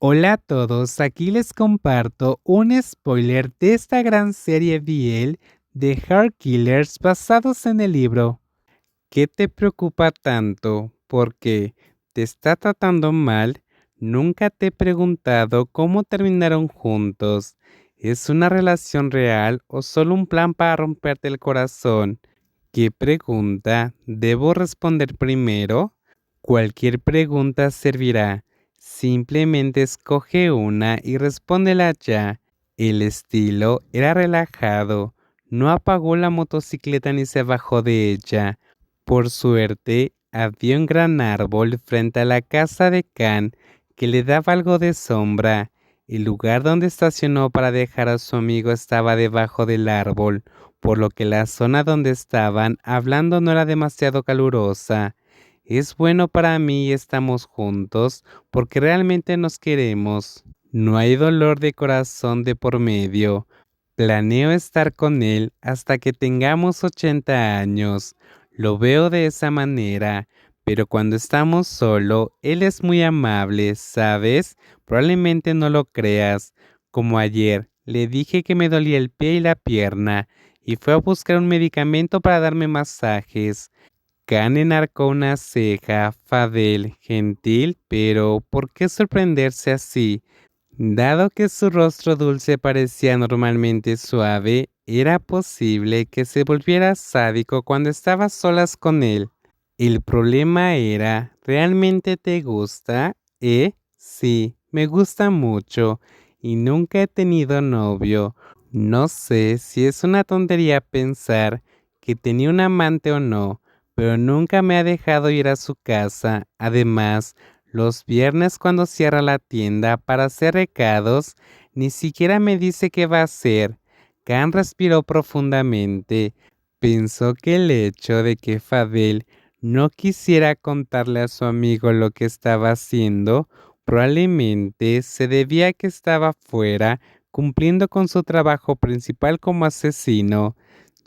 Hola a todos, aquí les comparto un spoiler de esta gran serie BL de Heart Killers basados en el libro. ¿Qué te preocupa tanto? Porque te está tratando mal. Nunca te he preguntado cómo terminaron juntos. ¿Es una relación real o solo un plan para romperte el corazón? ¿Qué pregunta debo responder primero? Cualquier pregunta servirá. Simplemente escoge una y respóndela ya. El estilo era relajado. No apagó la motocicleta ni se bajó de ella. Por suerte, había un gran árbol frente a la casa de Khan que le daba algo de sombra. El lugar donde estacionó para dejar a su amigo estaba debajo del árbol, por lo que la zona donde estaban hablando no era demasiado calurosa. Es bueno para mí y estamos juntos porque realmente nos queremos. No hay dolor de corazón de por medio. Planeo estar con él hasta que tengamos 80 años. Lo veo de esa manera, pero cuando estamos solo, él es muy amable, ¿sabes? Probablemente no lo creas. Como ayer, le dije que me dolía el pie y la pierna, y fue a buscar un medicamento para darme masajes. Khan enarcó una ceja, Fadel, gentil, pero ¿por qué sorprenderse así? Dado que su rostro dulce parecía normalmente suave, era posible que se volviera sádico cuando estaba solas con él. El problema era, ¿realmente te gusta? ¿Eh? Sí, me gusta mucho y nunca he tenido novio. No sé si es una tontería pensar que tenía un amante o no, pero nunca me ha dejado ir a su casa. Además, los viernes cuando cierra la tienda para hacer recados, ni siquiera me dice qué va a hacer. Khan respiró profundamente. Pensó que el hecho de que Fadel no quisiera contarle a su amigo lo que estaba haciendo probablemente se debía a que estaba fuera cumpliendo con su trabajo principal como asesino.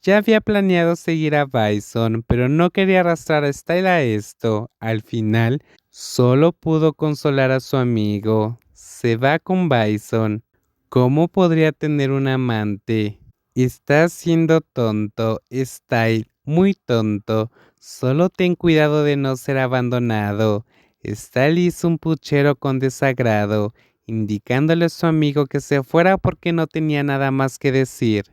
Ya había planeado seguir a Bison, pero no quería arrastrar a Style a esto. Al final, solo pudo consolar a su amigo. Se va con Bison. ¿Cómo podría tener un amante? Está siendo tonto, Style, muy tonto. Solo ten cuidado de no ser abandonado. Style hizo un puchero con desagrado, indicándole a su amigo que se fuera porque no tenía nada más que decir.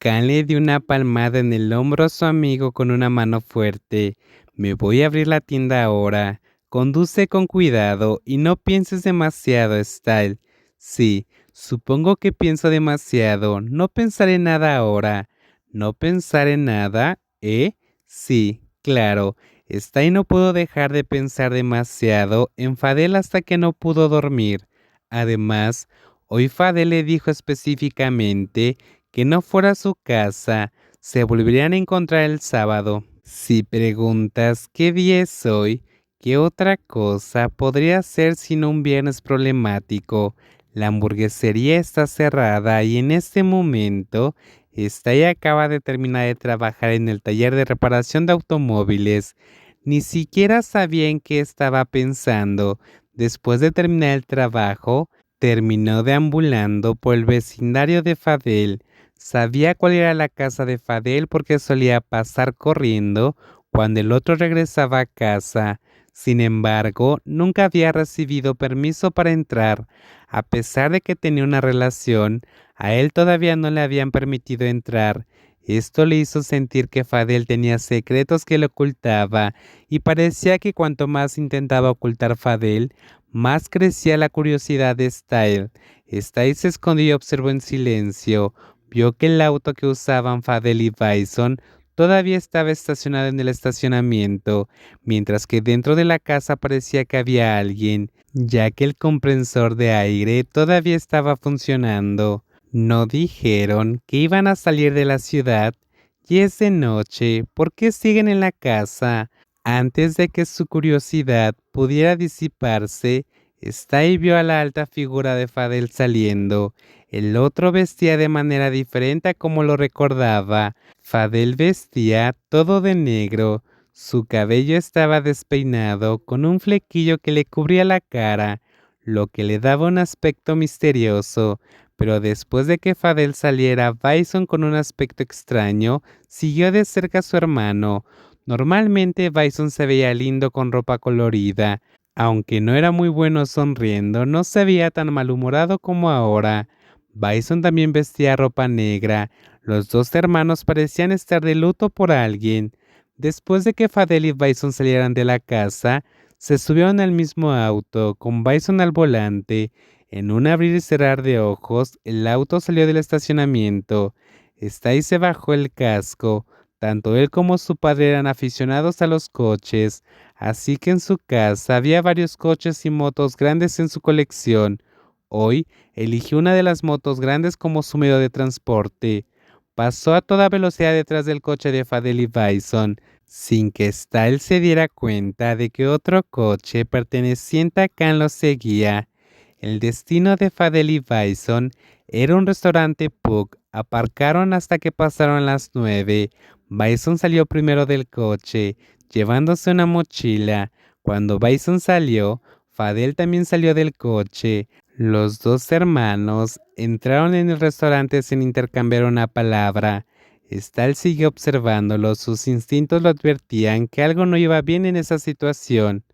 Khan le dio una palmada en el hombro a su amigo con una mano fuerte. Me voy a abrir la tienda ahora. Conduce con cuidado y no pienses demasiado, Style. Sí, supongo que pienso demasiado. No pensaré nada ahora. ¿No pensar en nada? ¿Eh? Sí, claro. Style no pudo dejar de pensar demasiado en Fadel hasta que no pudo dormir. Además, hoy Fadel le dijo específicamente que no fuera su casa, se volverían a encontrar el sábado. Si preguntas qué día es hoy, qué otra cosa podría ser sino un viernes problemático. La hamburguesería está cerrada y en este momento está acaba de terminar de trabajar en el taller de reparación de automóviles. Ni siquiera sabía en qué estaba pensando. Después de terminar el trabajo, terminó deambulando por el vecindario de Fadel, Sabía cuál era la casa de Fadel porque solía pasar corriendo cuando el otro regresaba a casa. Sin embargo, nunca había recibido permiso para entrar. A pesar de que tenía una relación, a él todavía no le habían permitido entrar. Esto le hizo sentir que Fadel tenía secretos que le ocultaba, y parecía que cuanto más intentaba ocultar Fadel, más crecía la curiosidad de Style. Style se escondió y observó en silencio vio que el auto que usaban Fadel y Bison todavía estaba estacionado en el estacionamiento, mientras que dentro de la casa parecía que había alguien, ya que el compresor de aire todavía estaba funcionando. No dijeron que iban a salir de la ciudad y es de noche, ¿por qué siguen en la casa? Antes de que su curiosidad pudiera disiparse, Stay vio a la alta figura de Fadel saliendo. El otro vestía de manera diferente como lo recordaba. Fadel vestía todo de negro. Su cabello estaba despeinado con un flequillo que le cubría la cara. lo que le daba un aspecto misterioso. Pero después de que Fadel saliera, Bison con un aspecto extraño siguió de cerca a su hermano. Normalmente Bison se veía lindo con ropa colorida. Aunque no era muy bueno sonriendo, no se veía tan malhumorado como ahora. Bison también vestía ropa negra. Los dos hermanos parecían estar de luto por alguien. Después de que Fadel y Bison salieran de la casa, se subieron al mismo auto, con Bison al volante. En un abrir y cerrar de ojos, el auto salió del estacionamiento. Stay se bajó el casco. Tanto él como su padre eran aficionados a los coches, así que en su casa había varios coches y motos grandes en su colección. Hoy eligió una de las motos grandes como su medio de transporte. Pasó a toda velocidad detrás del coche de Fadel y Bison, sin que Style se diera cuenta de que otro coche perteneciente a Khan lo seguía. El destino de Fadel y Bison era un restaurante Pug. Aparcaron hasta que pasaron las nueve. Bison salió primero del coche, llevándose una mochila. Cuando Bison salió, Fadel también salió del coche. Los dos hermanos entraron en el restaurante sin intercambiar una palabra. Stal siguió observándolo, sus instintos lo advertían que algo no iba bien en esa situación.